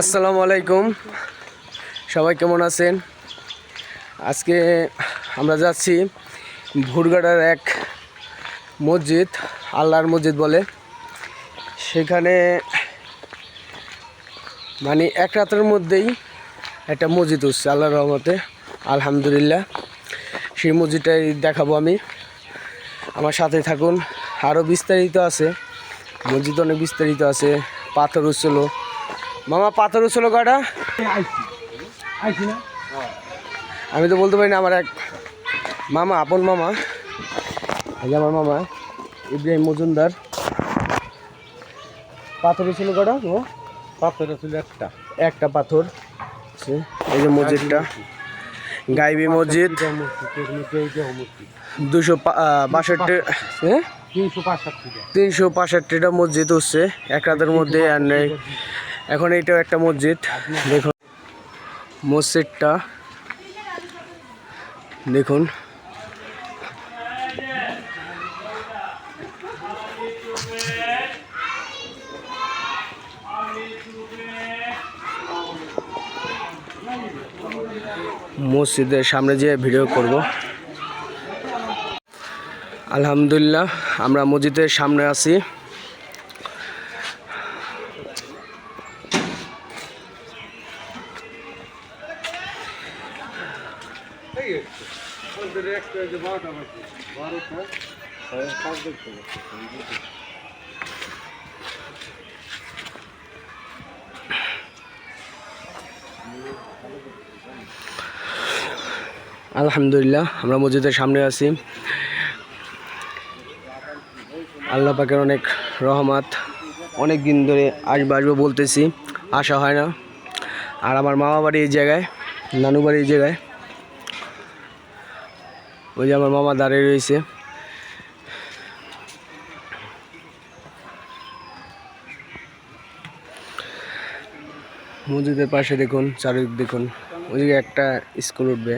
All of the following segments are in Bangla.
আসসালামু আলাইকুম। সবাই কেমন আছেন? আজকে আমরা যাচ্ছি ভুরগাড়ার এক মসজিদ, আল্লাহর মসজিদ বলে। সেখানে মানে এক রাতের মধ্যেই একটা মসজিদ হচ্ছে আল্লাহর রহমতে, আলহামদুলিল্লাহ। সেই মসজিদটাই দেখাবো আমি। আমার সাথে থাকুন। আরও বিস্তারিত আছে। মসজিদ অনেক বিস্তারিত আছে। পাথর উচ্ছিল মামা পাথর উচ্ছিল কয়টা আমি তো বলতে পারি না আমার এক মামা আপন মামা। এই যে আমার মামা ইব্রাহিম মজুমদার। পাথর ছিল কটা ও? পাথর ছিল একটা। একটা পাথর। এই যে মসজিদটা। গাইবি মসজিদ। দুশো বাষট্টি হ্যাঁ তিনশো পাঁষট্টিটা মসজিদ হচ্ছে এক রাতের মধ্যে আর নেই। এখন এইটাও একটা মসজিদ। দেখুন। মসজিদটা। দেখুন। মসজিদের সামনে যে ভিডিও করব। আলহামদুলিল্লাহ, আমরা মসজিদের সামনে আছি। আলহামদুলিল্লাহ, আমরা মসজিদের সামনে আছি। আল্লাহ পাকের অনেক রহমত, অনেক দিন ধরে আসব আসব বলতেছি আসা হয় না। আর আমার মামা বাড়ি এই জায়গায় নানু বাড়ি এই জায়গায়। ওই যে আমার মামা দাঁড়িয়ে রয়েছে। মসজিদের পাশে দেখুন, চারিদিক দেখুন। ওইদিকে একটা স্কুল উঠবে,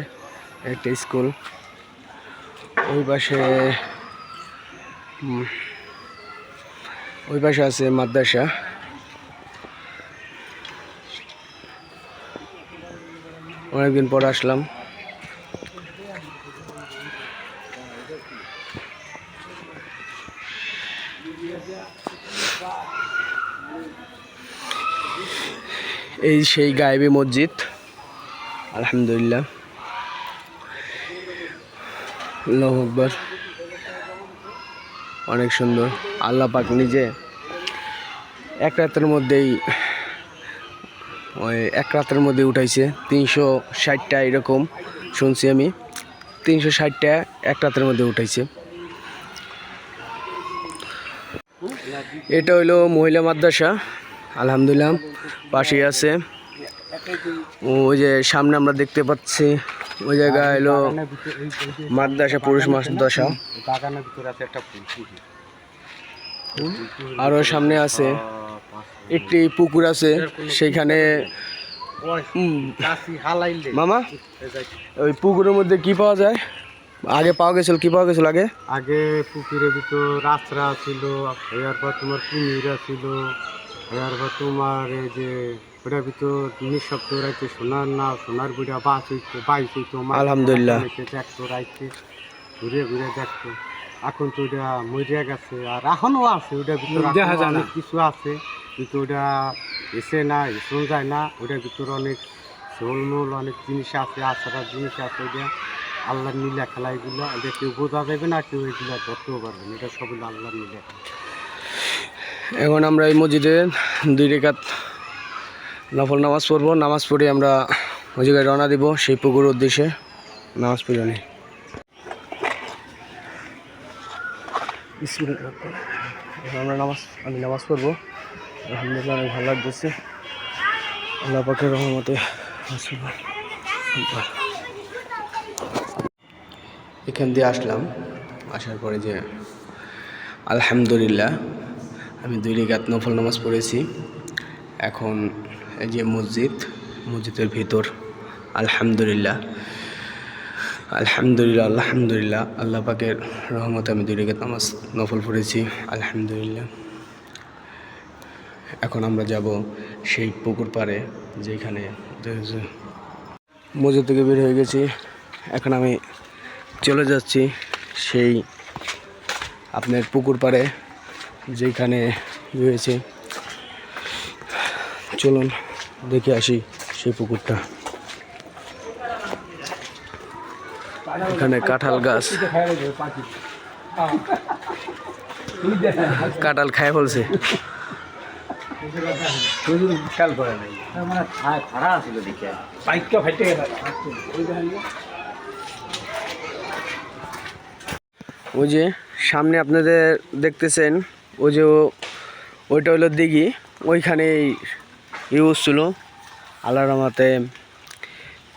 একটা স্কুল। ওই পাশে ওই পাশে আছে মাদ্রাসা। অনেকদিন পর আসলাম। এই সেই গায়েবী মসজিদ। আলহামদুলিল্লাহ। আল্লাহু অনেক সুন্দর। আল্লাহ পাক নিজে এক রাতের মধ্যেই ওই এক রাতের মধ্যে উঠাইছে। তিনশো ষাটটা এরকম শুনছি আমি। তিনশো ষাটটা এক রাতের মধ্যে উঠাইছে। এটা হইল মহিলা মাদ্রাসা আলহামদুলিল্লাহ পাশেই আছে। ওই যে সামনে আমরা দেখতে পাচ্ছি ওই জায়গায় হলো মাদ্রাসা পুরুষ মাদ্রাসা। আরও সামনে আছে একটি পুকুর আছে সেখানে মামা ওই পুকুরের মধ্যে কি পাওয়া যায়? আগে পাওয়া গেছিল কি পাওয়া গেছিল আগে আগে পুকুরের ভিতর রাস্তা ছিল এর পর তোমার কুমিরা ছিল এর পর তোমার এই যে ওটার ভিতর নিঃশব্দ রাইতে সোনার না সোনার বুড়া বাস হইতো বাইশ হইতো আলহামদুলিল্লাহ। দেখতো রাইতে ঘুরে ঘুরে দেখতো এখন তো ওটা মরিয়া গেছে আর এখনও আছে ওটার ভিতর দেখা যায় না। অনেক কিছু আছে কিন্তু ওটা এসে না এসেও যায় না ওটার ভিতর অনেক ঝোলমোল অনেক জিনিস আছে আচারার জিনিস আছে ওটা আল্লাহর নীলা খেলা এগুলো, এটা কেউ বোঝা যাবে না, কেউ এগুলো ধরতেও পারবে না। এটা সবগুলো আল্লাহর নীলা। এখন আমরা এই মসজিদে দুই রেখাত নফল নামাজ পড়ব। নামাজ পড়ে আমরা ওই রওনা দিব, সেই পুকুর উদ্দেশ্যে নামাজ পড়ে। এখন আমরা নামাজ, আমি নামাজ পড়ব। আলহামদুলিল্লাহ, অনেক ভালো লাগতেছে। আল্লাহ পাকের রহমতে। এখান দিয়ে আসলাম। আসার পরে যে, আলহামদুলিল্লাহ, আমি দুই রেখাত নফল নামাজ পড়েছি। এখন এই যে মসজিদ, মসজিদের ভিতর, আলহামদুলিল্লাহ। আলহামদুলিল্লাহ আলহামদুলিল্লাহ, আল্লাহ পাকের রহমতে আমি দুই রেখাত নামাজ নফল পড়েছি, আলহামদুলিল্লাহ। এখন আমরা যাব সেই পুকুর পাড়ে, যেখানে মসজিদ থেকে বের হয়ে গেছি। এখন আমি চলে যাচ্ছি সেই আপনার পুকুর পাড়ে যেখানে রয়েছে। চলুন দেখে আসি সেই পুকুরটা। এখানে কাঁঠাল গাছ। কাঁঠাল খায় বলছে। খেয়াল করে নাই। খাড়া ছিল দেখে। বাইকটা ফেটে ওই যে সামনে আপনাদের দেখতেছেন, ওই যে ওইটা হলো দিঘি। ওইখানেই ইউজ ছিল। আল্লাহ রহমাতে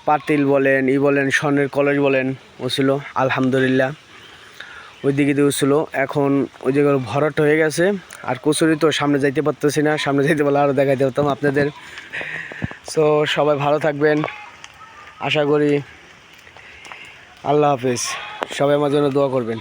পাতিল বলেন, ই বলেন, স্বর্ণের কলেজ বলেন, ও ছিল, আলহামদুলিল্লাহ। ওই দিকে দিয়ে ছিল। এখন ওই জায়গায় ভরাট হয়ে গেছে। আর কচুরি তো সামনে যাইতে পারতেছি না, সামনে যাইতে পারলে আরও দেখাইতে পারতাম আপনাদের। সো সবাই ভালো থাকবেন। আশা করি আল্লাহ হাফিজ। সবাই আমার জন্য দোয়া করবেন।